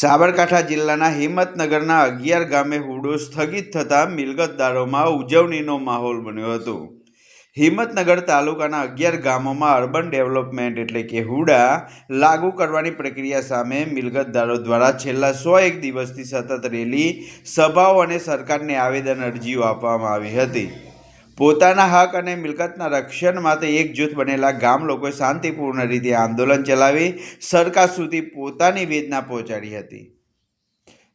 સાબરકાંઠા જિલ્લાના હિંમતનગરના અગિયાર ગામે હુડો સ્થગિત થતાં મિલકતદારોમાં ઉજવણીનો માહોલ બન્યો હતો. હિંમતનગર તાલુકાના અગિયાર ગામોમાં અર્બન ડેવલપમેન્ટ એટલે કે હુડા લાગુ કરવાની પ્રક્રિયા સામે મિલકતદારો દ્વારા છેલ્લા સો એક દિવસથી સતત રેલી, સભાઓ અને સરકારને આવેદન અરજીઓ આપવામાં આવી હતી. પોતાના હક અને મિલકતના રક્ષણ માટે એકજૂથ બનેલા ગામ લોકોએ શાંતિપૂર્ણ રીતે આંદોલન ચલાવી સરકાર સુધી પોતાની વેદના પહોંચાડી હતી.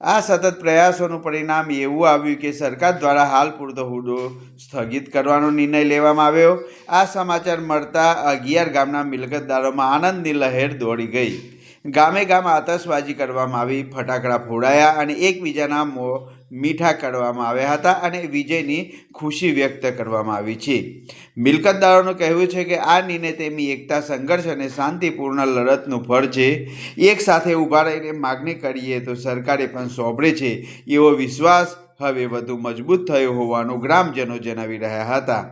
આ સતત પ્રયાસોનું પરિણામ એવું આવ્યું કે સરકાર દ્વારા હાલ પૂરતો હુડો સ્થગિત કરવાનો નિર્ણય લેવામાં આવ્યો. આ સમાચાર મળતા અગિયાર ગામના મિલકતદારોમાં આનંદની લહેર દોડી ગઈ. ગામે ગામ આતશબાજી કરવામાં આવી, ફટાકડા ફોડાયા અને એકબીજાના મો મીઠા કરવામાં આવ્યા હતા અને વિજયની ખુશી વ્યક્ત કરવામાં આવી છે. મિલકતદારોનું કહેવું છે કે આ નિર્ણય તેમની એકતા, સંઘર્ષ અને શાંતિપૂર્ણ લડતનું ફળ છે. એક સાથે ઊભા રહીને માગણી કરીએ તો સરકારે પણ સોંપડે છે. એવો વિશ્વાસ હવે વધુ મજબૂત થયો હોવાનું ગ્રામજનો જણાવી રહ્યા હતા.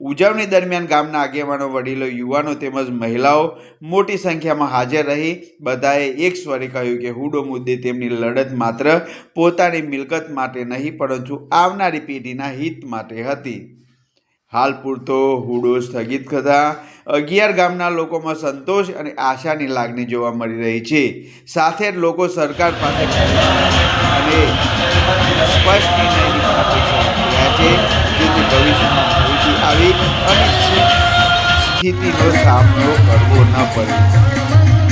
ઉજવણી દરમિયાન ગામના આગેવાનો, વડીલો, યુવાનો તેમજ મહિલાઓ મોટી સંખ્યામાં હાજર રહી. બધાએ એક સ્વરે કહ્યું કે હુડો મુદ્દે તેમની લડત માત્ર પોતાની મિલકત માટે નહીં, પરંતુ આવનારી પેઢીના હિત માટે હતી. હાલ પૂરતો હુડો સ્થગિત થતાં અગિયાર ગામના લોકોમાં સંતોષ અને આશાની લાગણી જોવા મળી રહી છે. સાથે જ લોકો સરકાર પાસે અને સ્પષ્ટ નિર્ણયની અપેક્ષા ભવિષ્યમાં ફરીથી આવી અનિશ્ચિત સ્થિતિનો સામનો કરવો ન પડે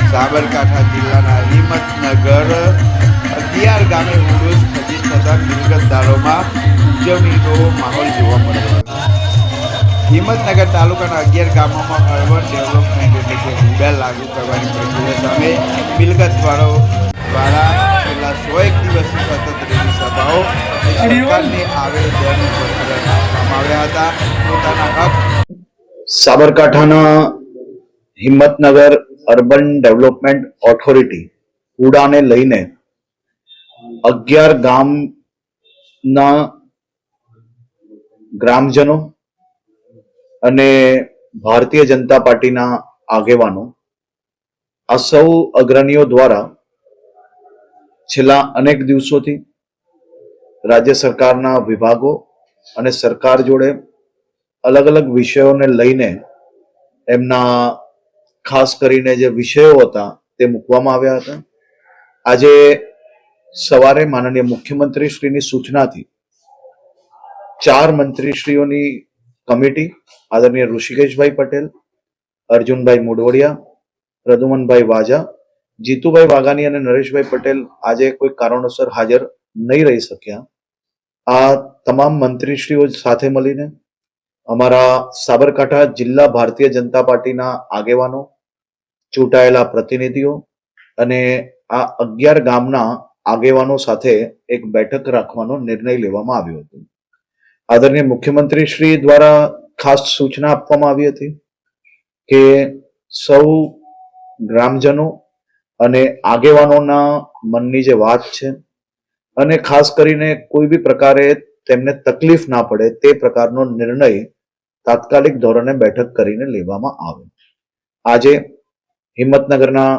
સાબરકાંઠા જિલ્લાના હિંમતનગર અગિયાર ગામે હુડો સ્થગિત થતાં મિલકતદારોમાં ઉજવણીનો માહોલ જોવા મળ્યો હિંમતનગર તાલુકાના અગિયાર ગામોમાં અર્બન ડેવલપમેન્ટ એટલે કે હુડા લાગુ કરવાની પ્રક્રિયા સામે મિલકતવાળો દ્વારા સો એક દિવસની સતત સભાઓ સરકારને પત્ર આપવામાં આવ્યા હતા. પોતાના હક સાબરકાંઠાના હિંમતનગર અર્બન ડેવલપમેન્ટ ઓથોરિટી કુડાને લઈને અગિયાર ગામના ગ્રામજનો અને ભારતીય જનતા પાર્ટીના આગેવાનો આ સૌ અગ્રણીઓ દ્વારા છેલ્લા અનેક દિવસોથી રાજ્ય સરકારના વિભાગો અને સરકાર જોડે અલગ અલગ વિષયોને લઈને એમના ખાસ કરીને જે વિષયો હતા તે મૂકવામાં આવ્યા હતા. આજે સવારે માનનીય મુખ્યમંત્રી શ્રીની સૂચનાથી ચાર મંત્રીશ્રીઓની કમિટી આદરણીય ઋષિકેશભાઈ પટેલ, અર્જુનભાઈ મુડવડિયા પ્રદુમનભાઈ વાજા જીતુભાઈ વાઘાણી અને નરેશભાઈ પટેલ આજે કોઈ કારણોસર હાજર નહીં રહી શક્યા. આ તમામ મંત્રીશ્રીઓ સાથે મળીને, અમારા સાબરકાંઠા જિલ્લા ભારતીય જનતા પાર્ટીના આગેવાનો, ચૂંટાયેલા પ્રતિનિધિઓ અને આ અગિયાર ગામના આગેવાનો સાથે એક બેઠક રાખવાનો નિર્ણય લેવામાં આવ્યો હતો. આદરણીય મુખ્યમંત્રી શ્રી દ્વારા ખાસ સૂચના આપવામાં આવી હતી કે સૌ ગ્રામજનો અને આગેવાનોના મનની જે વાત છે, અને ખાસ કરીને કોઈ બી પ્રકારે તેમને તકલીફ ના પડે તે પ્રકારનો નિર્ણય તાત્કાલિક ધોરણે બેઠક કરીને લેવામાં આવે. આજે હિંમતનગરના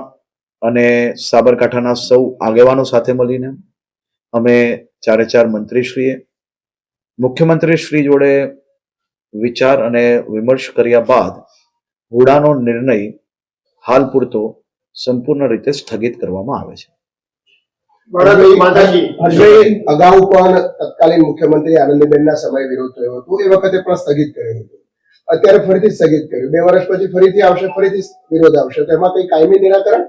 અને સાબરકાંઠાના સૌ આગેવાનો સાથે મળીને અમે ચારે ચાર મંત્રીશ્રીએ મુખ્યમંત્રી શ્રી જોડે વિચાર અને વિમર્શ કર્યા બાદ હુડાનો નિર્ણય હાલ પૂરતો સંપૂર્ણ રીતે સ્થગિત કરવામાં આવે છે. અગાઉ પણ તત્કાલીન મુખ્યમંત્રી આનંદીબેનના સમય વિરોધ થયો હતો એ વખતે પણ સ્થગિત કર્યું હતું. અત્યારે ફરીથી સ્થગિત કર્યું. બે વર્ષ પછી ફરીથી આવશે ફરીથી વિરોધ આવશે. તો એમાં કઈ કાયમી નિરાકરણ?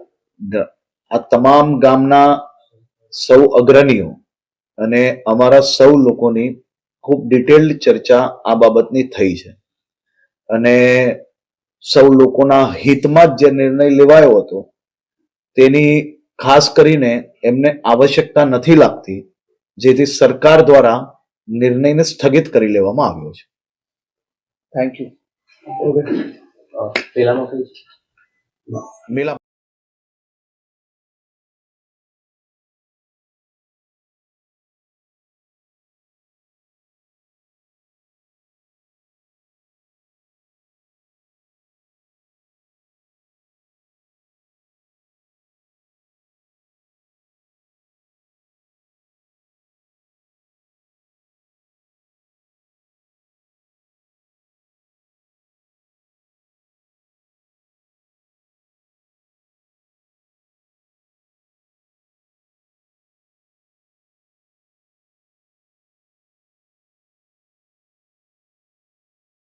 આ તમામ ગામના સૌ અગ્રણીઓ અને અમારા સૌ લોકોની ખૂબ ડિટેલ્ડ ચર્ચા આ બાબતની થઈ છે. અને સૌ લોકોના હિતમાં જ જે નિર્ણય લેવાયો હતો તેની ખાસ કરીને એમને આવશ્યકતા નથી લાગતી જેથી સરકાર દ્વારા નિર્ણયને સ્થગિત કરી લેવામાં આવ્યો છે. Thank you okay મિલા